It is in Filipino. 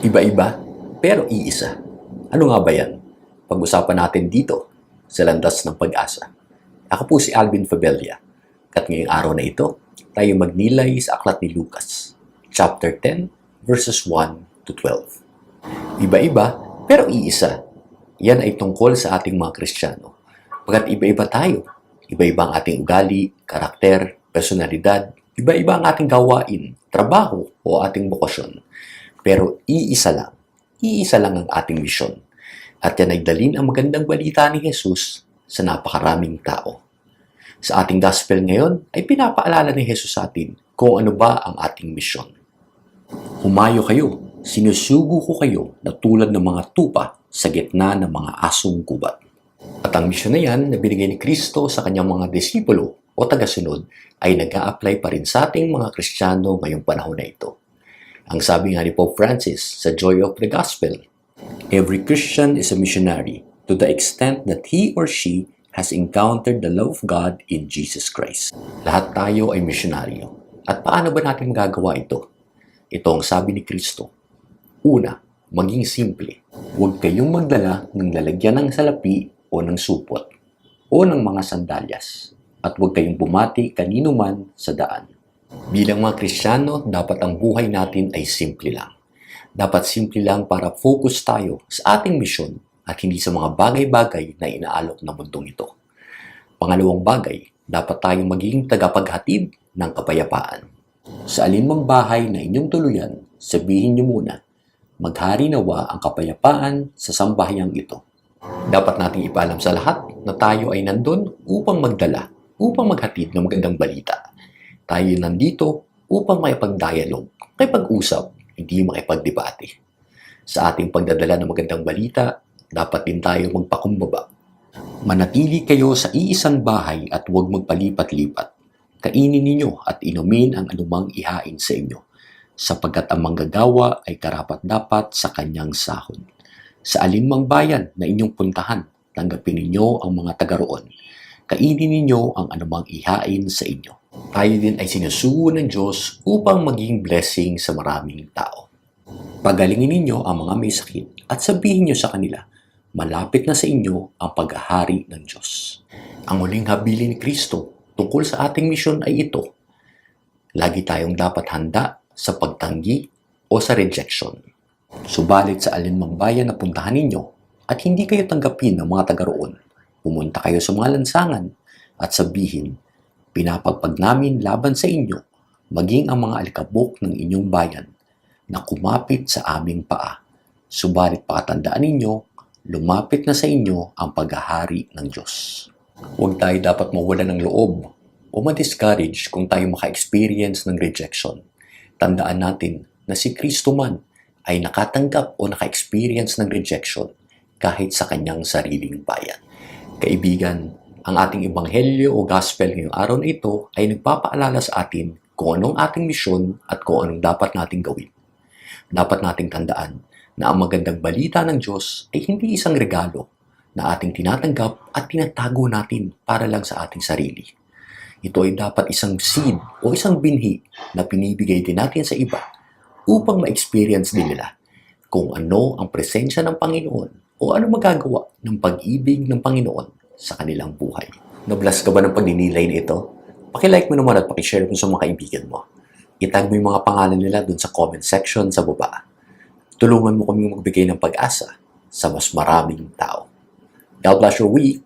Iba-iba, pero iisa. Ano nga ba yan? Pag-usapan natin dito sa Landas ng Pag-asa. Ako po si Alvin Fabella at ngayong araw na ito, tayo magnilay sa aklat ni Lucas, chapter 10, verses 1 to 12. Iba-iba, pero iisa. Yan ay tungkol sa ating mga Kristiyano. Pagkat iba-iba tayo, iba-iba ang ating ugali, karakter, personalidad, iba-iba ang ating gawain, trabaho o ating bokasyon. Pero iisa lang, iisa lang ang ating misyon. At yan ay dalin ang magandang balita ni Jesus sa napakaraming tao. Sa ating gospel ngayon ay pinapaalala ni Jesus sa atin kung ano ba ang ating misyon. Humayo kayo, sinusugo ko kayo na tulad ng mga tupa sa gitna ng mga asong gubat. At ang misyon na yan na binigay ni Kristo sa kanyang mga disipulo o tagasunod ay nag apply pa rin sa ating mga Kristiyano ngayong panahon na ito. Ang sabi nga ni Pope Francis sa Joy of the Gospel, Every Christian is a missionary to the extent that he or she has encountered the love of God in Jesus Christ. Lahat tayo ay misyonaryo. At paano ba natin magagawa ito? Ito ang sabi ni Kristo. Una, maging simple. Huwag kayong magdala ng lalagyan ng salapi o ng supot o ng mga sandalyas. At huwag kayong bumati kanino man sa daan. Bilang mga Kristiyano, dapat ang buhay natin ay simple lang. Dapat simple lang para focus tayo sa ating misyon at hindi sa mga bagay-bagay na inaalok ng mundong ito. Pangalawang bagay, dapat tayong maging tagapaghatid ng kapayapaan. Sa alinmang bahay na inyong tuluyan, sabihin niyo muna, maghari nawa ang kapayapaan sa sambahayang ito. Dapat nating ipaalam sa lahat na tayo ay nandun upang magdala, upang maghatid ng magandang balita. Tayo nandito upang makipag-dialogue, makipag-usap, hindi makipagdebate. Sa ating pagdadala ng magandang balita, dapat din tayo magpakumbaba. Manatili kayo sa iisang bahay at huwag magpalipat-lipat. Kainin ninyo at inumin ang anumang ihain sa inyo, sapagkat ang manggagawa ay karapat-dapat sa kanyang sahod. Sa alinmang bayan na inyong puntahan, tanggapin ninyo ang mga taga roon. Kainin ninyo ang anumang ihain sa inyo. Tayo din ay sinusugo ng Diyos upang maging blessing sa maraming tao. Pagalingin ninyo ang mga may sakit at sabihin niyo sa kanila, malapit na sa inyo ang paghahari ng Diyos. Ang huling habilin ni Kristo tungkol sa ating misyon ay ito. Lagi tayong dapat handa sa pagtanggi o sa rejection. Subalit sa alinmang bayan na puntahan ninyo at hindi kayo tanggapin ng mga taga roon, pumunta kayo sa mga lansangan at sabihin, pinapagpag namin laban sa inyo, maging ang mga alikabok ng inyong bayan na kumapit sa aming paa. Subalit pakatandaan ninyo, lumapit na sa inyo ang paghahari ng Diyos. Huwag tayo dapat mawala ng loob o ma-discourage kung tayo maka-experience ng rejection. Tandaan natin na si Kristo man ay nakatanggap o naka-experience ng rejection kahit sa kanyang sariling bayan. Kaibigan, ang ating ebanghelyo o gospel ngayong araw na ito ay nagpapaalala sa atin kung anong ating misyon at kung anong dapat nating gawin. Dapat nating tandaan na ang magandang balita ng Diyos ay hindi isang regalo na ating tinatanggap at tinatago natin para lang sa ating sarili. Ito ay dapat isang seed o isang binhi na pinibigay din natin sa iba upang ma-experience din nila kung ano ang presensya ng Panginoon o ano magagawa ng pag-ibig ng Panginoon sa kanilang buhay. Nabless ka ba ng pagninilay na ito? Pakilike mo naman at pakishare mo sa mga kaibigan mo. Itag mo yung mga pangalan nila dun sa comment section sa baba. Tulungan mo kami magbigay ng pag-asa sa mas maraming tao. God bless your week.